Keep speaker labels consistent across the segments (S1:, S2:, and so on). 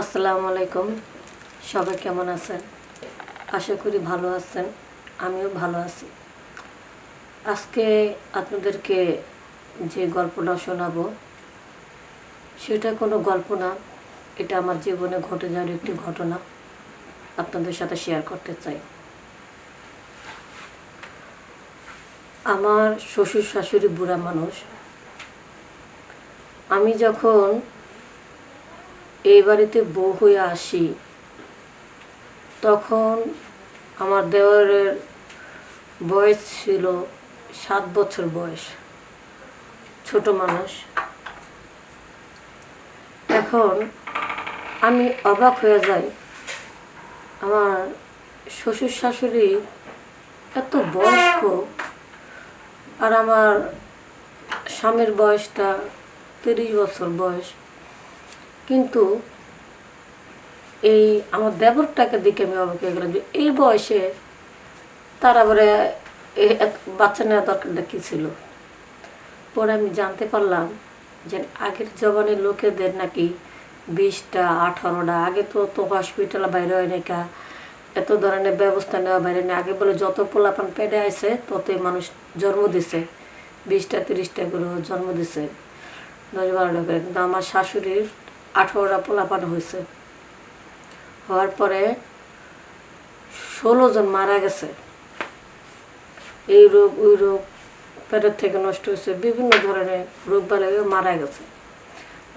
S1: আসসালামু আলাইকুম। সবাই কেমন আছেন? আশা করি ভালো আছেন, আমিও ভালো আছি। আজকে আপনাদেরকে যে গল্পটা শোনাবো, সেটা কোনো গল্প না, এটা আমার জীবনে ঘটে যাওয়ার একটি ঘটনা আপনাদের সাথে শেয়ার করতে চাই। আমার শ্বশুর শাশুড়ি বুড়া মানুষ। আমি যখন এই বাড়িতে বউ হয়ে আসি। তখন আমার দেওয়ারের বয়স ছিল সাত বছর বয়স। ছোট মানুষ। এখন আমি অবাক হয়ে যাই। আমার শ্বশুর শাশুড়ি এত বয়স্ক আর আমার স্বামীর বয়সটা তিরিশ বছর বয়স। কিন্তু এই আমার দেবরটাকে দেখে আমি অবাক হয়ে গেলাম যে এই বয়সে তার আবার বাচ্চা নেওয়া দরকারটা কী ছিল? পরে আমি জানতে পারলাম যে আগের জবানের লোকেদের নাকি বিশটা, আঠারোটা, আগে তো তো হসপিটাল বাইরে হয় নাকি এত ধরনের ব্যবস্থা নেওয়া বাইরে নেই। আগে বলে যত পোলাপান পেটে আছে ততই মানুষ জন্ম দিছে। বিশটা, তিরিশটা করে জন্ম দিছে। দশ বারোটা করে। কিন্তু আমার শাশুড়ির আঠারোটা পোলাপান হয়েছে। হওয়ার পরে ষোলো জন মারা গেছে। এই রোগ, ওই রোগ পেটের থেকে নষ্ট হয়েছে। বিভিন্ন ধরনের রোগ বালাই মারা গেছে।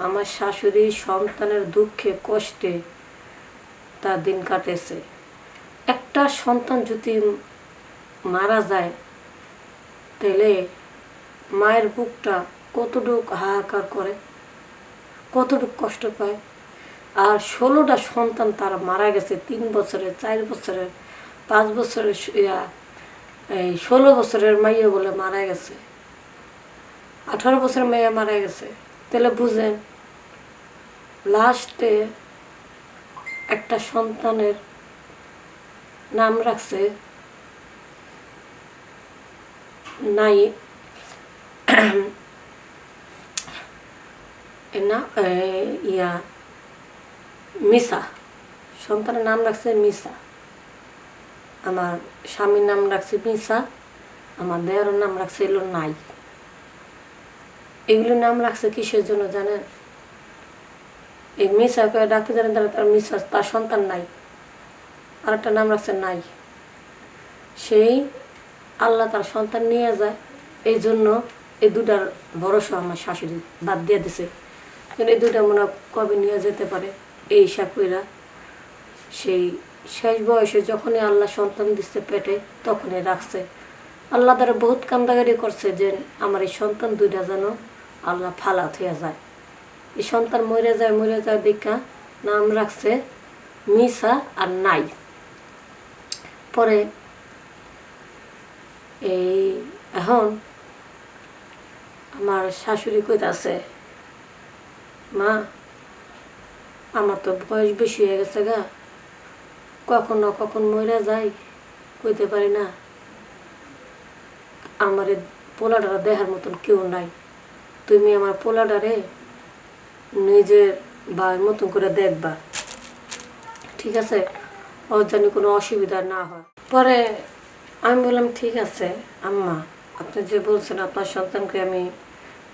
S1: আমার শাশুড়ি সন্তানের দুঃখে, কষ্টে তার দিন কাটেছে। একটা সন্তান যদি মারা যায়, তাহলে মায়ের বুকটা কতটুক হাহাকার করে? কতটুক কষ্ট পায়? আর ষোলোটা সন্তান তারা মারা গেছে তিন বছরের, চার বছরের, পাঁচ বছরের এই ষোলো বছরের মাইয়া বলে মারা গেছে। আঠারো বছরের মেয়ে মারা গেছে। তাহলে বুঝেন, লাস্টে একটা সন্তানের নাম রাখছে নাই না ইয়া, মিসা। সন্তানের নাম রাখছে মিসা। আমার স্বামীর নাম রাখছে মিসা, আমার দেওয়ার নাম রাখছে এলো নাই। এগুলো নাম রাখছে কিসের জন্য জানেন? এই মিসাকে ডাকতে জানেন, তারা তার মিসা, তার সন্তান নাই। আর একটা নাম রাখছে নাই। সেই আল্লাহ তার সন্তান নিয়ে যায়। এই জন্য এই দুটার ভরসা আমার শাশুড়ি বাদ দিয়ে দিছে। এই দুটা মনে কবে নিয়ে যেতে পারে? এই হিসাব কইরা সেই শেষ বয়সে যখনই আল্লাহ সন্তান দিচ্ছে পেটে, তখনই রাখছে। আল্লাহ দ্বারা বহুত কান্দাগারি করছে যে আমার এই সন্তান দুইটা যেন আল্লাহ ফালাত হয়ে যায়। এই সন্তান মরে যায় মরে যায় দেখা নাম রাখছে মিসা আর নাই। পরে এই এখন আমার শাশুড়ি কইতাছে মা, আমার তো বয়স বেশি হয়ে গেছে গা। কখন না কখন মরে যাই কইতে পারি না। আমার পোলাডারা দেখার মতন কেউ নাই। তুমি আমার পোলাডারে নিজের ভাইয়ের মতন করে দেখবা। ঠিক আছে? ওর কোনো অসুবিধা না হয়। পরে আমি বললাম, ঠিক আছে, আম্মা, আপনি যে বলছেন আপনার সন্তানকে আমি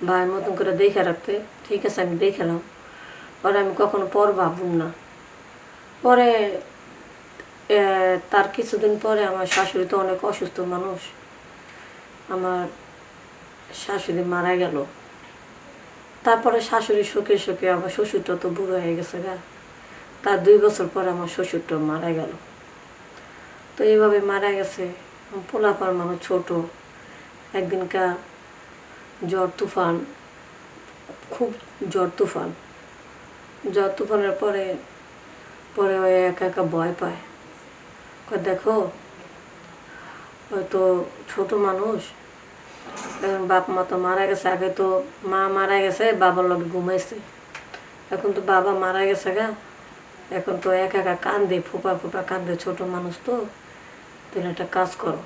S1: ভাইয়ের মতন করে দেখে রাখতে ঠিক আছে, আমি দেখালাম পরে আমি কখনো পর ভাবুম না। পরে তার কিছুদিন পরে আমার শাশুড়ি তো অনেক অসুস্থ মানুষ। আমার শাশুড়ি মারা গেল। তারপরে শাশুড়ি সুখে সুখে আমার শ্বশুরটা তো বুড়ো হয়ে গেছে গা। তার দুই বছর পরে আমার শ্বশুরটা মারা গেল। তো এইভাবে মারা গেছে। পোলাপার মানুষ ছোট। একদিনকার জ্বর, তুফান, খুব ঝড় তুফান। তুফানের পরে পরে ওই একা একা ভয় পায়। দেখো, হয়তো ছোট মানুষ বাপ মা তো মারা গেছে, আগে তো মা মারা গেছে, বাবার লোক ঘুমাইছে। এখন তো বাবা মারা গেছে গা, এখন তো একা একা কান্দে, ফোপা ফোপা কান্দে ছোট মানুষ তো। তুমি একটা কাজ করো,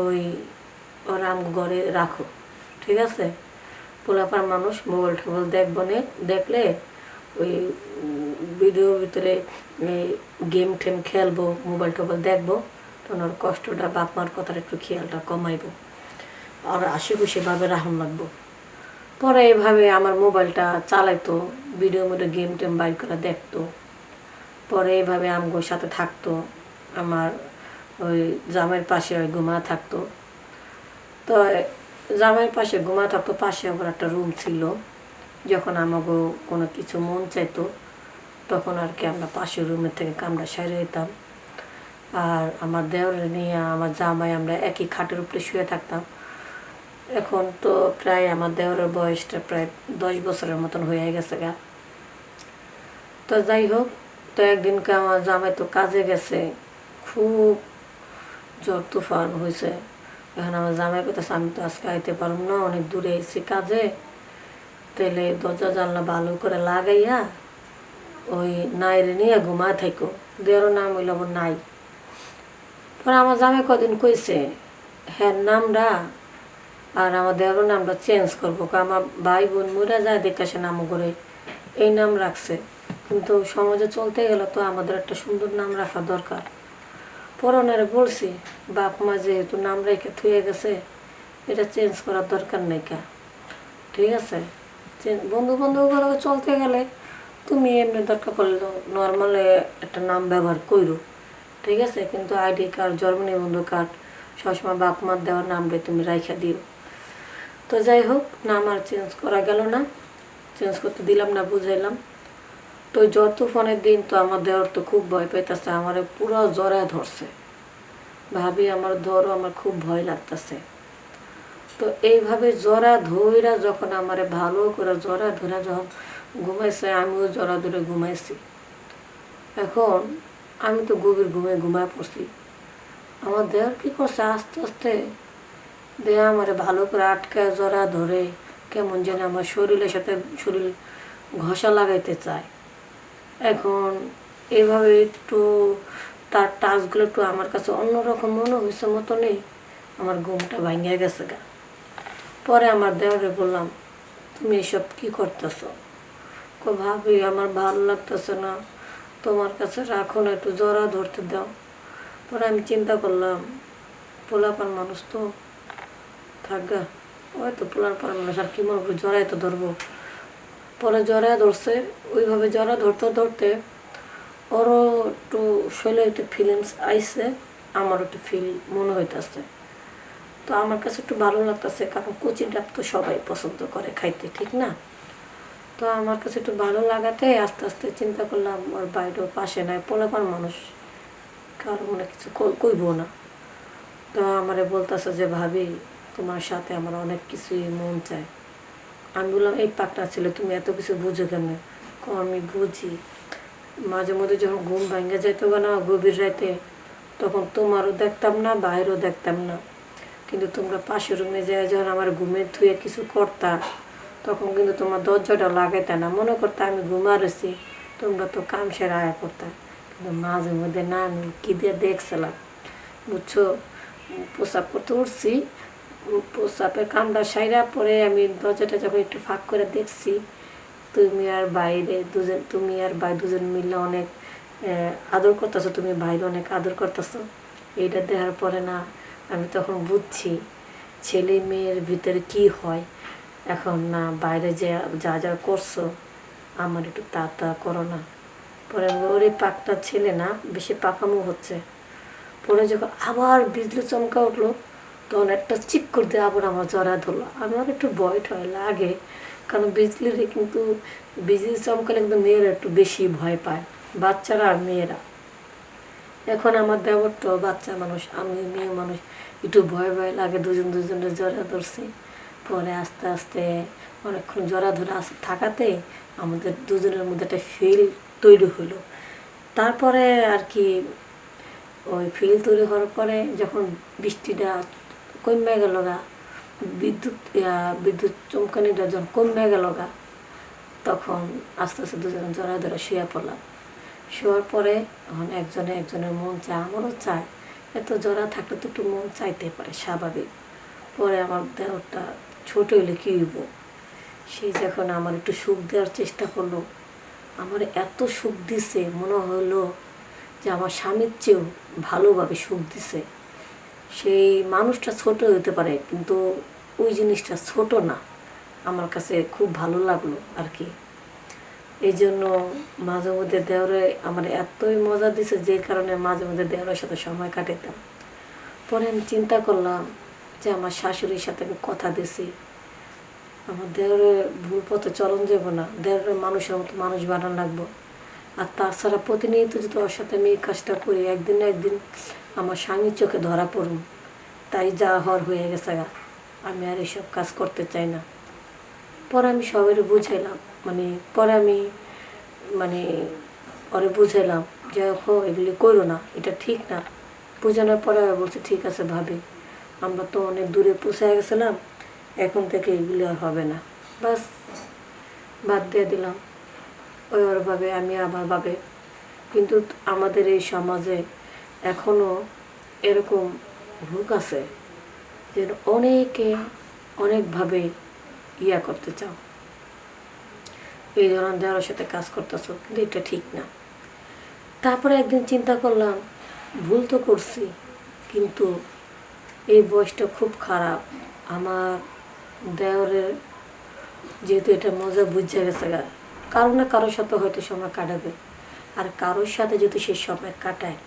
S1: ওই ওরা আম ঘরে রাখো, ঠিক আছে? পোলাপার মানুষ মোবাইল টোবাইল দেখব দেখলে ওই ভিডিওর ভিতরে গেম টেম খেলব, মোবাইল টোবাইল দেখব, তখন ওর কষ্টটা বাপ মার কথার একটু খেয়ালটা কমাইবো। আর আশেপাশেভাবে রাহন লাগবো। পরে এভাবে আমার মোবাইলটা চালাইতো ভিডিও মধ্যে গেম টেম বাইর করে দেখতো। পরে এভাবে আমগোর সাথে থাকতো, আমার ওই জামের পাশে ওই ঘুমা থাকতো। তো জামের পাশে ঘুমা থাকতো, পাশে আবার একটা রুম ছিল। যখন আমাকে কোনো কিছু মন চাইতো, তখন আর কি আমরা পাশের রুমের থেকে কামড়া সেরে যেতাম আর আমার দেওরে নিয়ে আমার জামাই, আমরা একই খাটের উপরে শুয়ে থাকতাম। এখন তো প্রায় আমার দেওরের বয়সটা প্রায় দশ বছরের মতন হয়ে গেছে গা। তো যাই হোক, তো একদিনকে আমার জামাই তো কাজে গেছে, খুব জ্বর তুফান হয়েছে এখন আমার জামাই কথা আমি তো আজকে আইতে পারব না, অনেক দূরে এসেছি কাজে। তাহলে দরজা জানলা ভালো করে লাগাইয়া ওই নাইরে নিয়ে ঘুমায় থাকো দেওয়ার নাম হইল আমার নাই। পরে আমার জামাই কদিন কইছে হ্যাঁ নামটা আর আমার দেওয়ার নামটা চেঞ্জ করব। আমার ভাই বোন মরে যায়, দেখে নাম করে এই নাম রাখছে। কিন্তু সমাজে চলতে গেলে তো আমাদের একটা সুন্দর নাম রাখা দরকার। পরনারে বলছি, বাপ মা যেহেতু নাম রেখে থুয়ে গেছে, এটা চেঞ্জ করার দরকার নেই কা। ঠিক আছে? বন্ধু বান্ধব চলতে গেলে তুমি এমনি দরকার পড়লে নর্মালে একটা নাম ব্যবহার করো ঠিক আছে? কিন্তু আইডি কার্ড জন্ম নিবন্ধন কার্ড সবসময় বাপ মার দেওয়ার নামটাই তুমি রাইখা দিও। তো যাই হোক, নাম আর চেঞ্জ করা গেল না। চেঞ্জ করতে দিলাম না, বুঝাইলাম। তো জ্বর তুফানের দিন তো আমার দেওয়ার তো খুব ভয় পাইতেছে, আমার পুরো জ্বরায় ধরছে। ভাবি, আমার ধরো, আমার খুব ভয় লাগতেছে। তো এইভাবে জরা ধইরা যখন আমার ভালো করে জরা ধরে যখন ঘুমাইছে, আমিও জরা ধরে ঘুমাইছি। এখন আমি তো গভীর ঘুমে ঘুমায় পড়ছি। আমার দেহ কি করছে? আস্তে আস্তে দেহ আমার ভালো করে আটকায় জরা ধরে কেমন যেন আমার শরীরের সাথে শরীর ঘষা লাগাইতে চায়। এখন এভাবে একটু তার টাচগুলো একটু আমার কাছে অন্যরকম মনে হয়েছে মতো নেই আমার ঘুমটা ভাঙিয়ে গেছে গা। পরে আমার দেওয়ারে বললাম, তুমি এসব কি করতেছ? কো, ভাবি, আমার ভালো লাগতেছে না। তোমার কাছে রাখো না, একটু জরা ধরতে দাও। পরে আমি চিন্তা করলাম, পোলাপান মানুষ তো থাকগা ওই তো পোলাপান মানুষ আর কি মনে করি জরাই তো ধরবো। পরে জরা ধরছে, ওইভাবে জরা ধরতে ধরতে ওরও একটু শরীরে একটু ফিলিংস আইসে আমার একটু ফিল মনে হইতেছে। তো আমার কাছে একটু ভালো লাগতেছে, কারণ কচি ডাব তো সবাই পছন্দ করে খাইতে, ঠিক না? তো আমার কাছে একটু ভালো লাগাতে আস্তে আস্তে চিন্তা করলাম, ওর বাইরেও পাশে নাই, পোলাপান মানুষ, কারও মনে কিছু কইবো না। তো আমারে বলতেছে যে, ভাবি, তোমার সাথে আমার অনেক কিছুই মন চায়। আমি বললাম, এই পাকটা ছিল, তুমি এত কিছু বুঝো কেন? আমি বুঝি। মাঝে মধ্যে যখন ঘুম ভাঙে যেত না, গভীর রাতে তখন তোমারও দেখতাম না, বাইরেও দেখতাম না। কিন্তু তোমরা পাশের রুমে যায় যখন আমার ঘুমের থুয়ে কিছু করতা, তখন কিন্তু তোমার দরজাটা লাগাইতে না। মনে করতে আমি ঘুমারেছি তোমরা তো কাম সেরা আয়া করতা কিন্তু মাঝে মধ্যে না, আমি কী দিয়ে দেখছিলাম? বুঝছ? প্রসাব করতে উঠছি প্রসাবের কামটা সাইরা পরে আমি দরজাটা যখন একটু ফাঁক করে দেখছি, তুমি আর বাইরে দুজন, তুমি আর ভাই দুজন মিলে অনেক আদর করতেছো, তুমি বাইরে অনেক আদর করতেছো। এইটা দেখার পরে না, আমি তখন বুঝছি ছেলে মেয়ের ভিতরে কি হয়। এখন না, বাইরে যে যা যা করছ, আমার একটু তা তা করো না। পরে ওর এই পাকটা ছেলে না, বেশি পাকামো হচ্ছে। পরে যখন আবার বিজলি চমকা উঠল তখন একটা চিক করে দিয়ে আবার আমার জড়া ধরলো আমার একটু ভয় ঠয় লাগে। কারণ বিজলির কিন্তু বিজলি চমকালে কিন্তু মেয়েরা একটু বেশি ভয় পায়, বাচ্চারা আর মেয়েরা। এখন আমার দেবরটা বাচ্চা মানুষ, আমি মেয়ে মানুষ, একটু ভয় ভয় লাগে, দুজন দুজনের জড়া ধরছি। পরে আস্তে আস্তে অনেকক্ষণ জড়া ধরে আস, থাকাতে আমাদের দুজনের মধ্যে একটা ফিল তৈরি হলো। তারপরে আর কি, ওই ফিল তৈরি হওয়ার পরে যখন বৃষ্টিটা কমে গেল গা। বিদ্যুৎ বিদ্যুৎ চমকানিটা যখন কমে গেল গা, তখন আস্তে আস্তে দুজনে জড়া ধরে শুয়ে পড়লাম। শোয়ার পরে এখন একজনে একজনের মন চায়, আমারও চায়। এত জড়া থাকলে তো একটু মন চাইতে পারে, স্বাভাবিক। পরে আমার দেহটা ছোট হইলে কী হইব? সে যখন আমার একটু সুখ দেওয়ার চেষ্টা করল, আমার এত সুখ দিছে, মনে হলো যে আমার স্বামীর চেয়েও ভালোভাবে সুখ দিছে। সেই মানুষটা ছোট হতে পারে, কিন্তু ওই জিনিসটা ছোট না। আমার কাছে খুব ভালো লাগল আর কি। এই জন্য মাঝে মধ্যে দেওরে আমার এতই মজা দিছে যে কারণে মাঝে মধ্যে দেওরের সাথে সময় কাটাতাম পরে আমি চিন্তা করলাম যে আমার শাশুড়ির সাথে আমি কথা দিছি। আমার দেওরে ভুল পথে চলন যাব না, দেওরের মানুষের মতো মানুষ বানানো লাগবো। আর তাছাড়া প্রতিনিয়ত যদি ওর সাথে আমি এই কাজটা করি, একদিন না একদিন আমার স্বামীর চোখে ধরা পড়ুন। তাই যা হওয়ার হয়ে গেছে গা। আমি আর এসব কাজ করতে চাই না। পরে আমি সবাই বুঝাইলাম। মানে পরে আমি মানে ওরে বুঝাইলাম যে হো এগুলি করো না। এটা ঠিক না। বোঝানোর পরে বলছে, ঠিক আছে ভাবি। আমরা তো অনেক দূরে পৌঁছে গেছিলাম। এখন থেকে এগুলি আর হবে না। বাস, বাদ দিয়ে দিলাম। ওই ওর ভাবে আমি আমার ভাবে। কিন্তু আমাদের এই সমাজে এখনও এরকম লোক আছে যে অনেকে অনেকভাবে ইয়া করতে চাও। এই ধরনের দেওয়ার সাথে কাজ করতেছ, কিন্তু এটা ঠিক না। তারপরে একদিন চিন্তা করলাম, ভুল তো করছি, কিন্তু এই বয়সটা খুব খারাপ। আমার দেওরের যেহেতু এটা মজা বুঝে গেছে গা, কারও না কারোর সাথে হয়তো সময় কাটাবে। আর কারোর সাথে যদি সে সময় কাটায়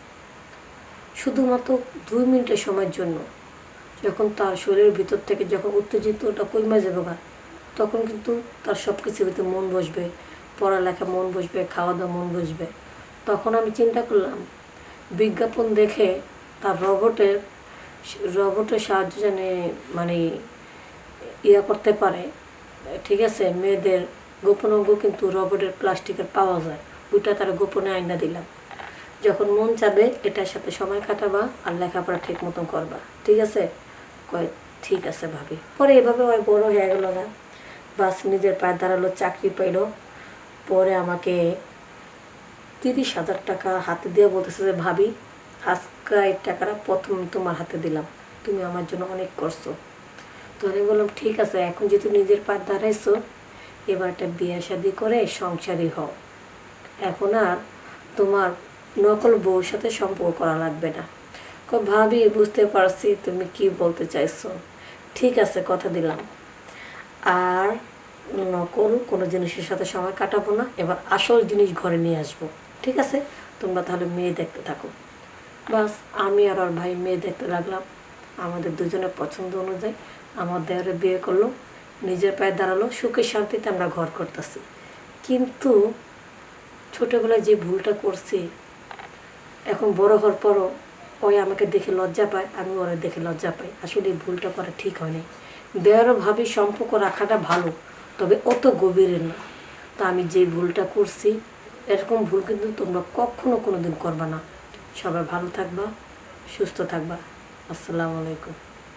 S1: শুধুমাত্র দুই মিনিটের সময়ের জন্য। যখন তার শরীরের ভিতর থেকে যখন উত্তেজিত ওটা কমে যাবে তখন কিন্তু তার সব কিছুর ভিতরে মন বসবে, পড়ালেখা মন বসবে খাওয়া দাওয়া মন বসবে। তখন আমি চিন্তা করলাম, বিজ্ঞাপন দেখে তার রবটের রবটের সাহায্য জানে মানে ইয়া করতে পারে, ঠিক আছে, মেয়েদের গোপন অঙ্গ কিন্তু রবটের প্লাস্টিকের পাওয়া যায়, ওইটা তারা গোপনে আইনা দিলাম। যখন মন চাবে, এটার সাথে সময় কাটাবা আর লেখাপড়া ঠিক মতন করবা। ঠিক আছে? কয়, ঠিক আছে ভাবি। পরে এভাবে ওই বড় হয়ে গেল না। বাস নিজের পায়ে দাঁড়াল, চাকরি পাইলো। পরে আমাকে তিরিশ হাজার টাকা হাতে দিয়ে বলতেছে যে, ভাবি, আজকে টাকাটা প্রথম তোমার হাতে দিলাম। তুমি আমার জন্য অনেক করছ। তো আমি বললাম, ঠিক আছে, এখন যেহেতু নিজের পায়ে দাঁড়াইছো, এবার একটা বিয়ে শাদি করে সংসারী হও। এখন আর তোমার নকল বউর সাথে সম্পর্ক করা লাগবে না। কই, ভাবি বুঝতে পারছি তুমি কি বলতে চাইছো। ঠিক আছে কথা দিলাম। আর নকল কোনো জিনিসের সাথে সময় কাটাবো না এবার আসল জিনিস ঘরে নিয়ে আসব। ঠিক আছে? তোমরা তাহলে মেয়ে দেখতে থাকো। বাস আমি আর ওর ভাই মেয়ে দেখতে লাগলাম। আমাদের দুজনের পছন্দ অনুযায়ী আমার দেওয়ারে বিয়ে করল নিজের পায়ে দাঁড়াল সুখে শান্তিতে আমরা ঘর করতেছি। কিন্তু ছোটোবেলায় যে ভুলটা করছি এখন বড় হওয়ার পরও ওই আমাকে দেখে লজ্জা পায়, আমি ওরা দেখে লজ্জা পাই। আসলে ভুলটা করা ঠিক হয়নি। দেয়ারভাবে ভাবি সম্পর্ক রাখাটা ভালো, তবে অত গভীরের না। তা আমি যে ভুলটা করছি, এরকম ভুল কিন্তু তোমরা কখনো কোনো দিন করবা না। সবাই ভালো থাকবা, সুস্থ থাকবা। আসসালামু আলাইকুম।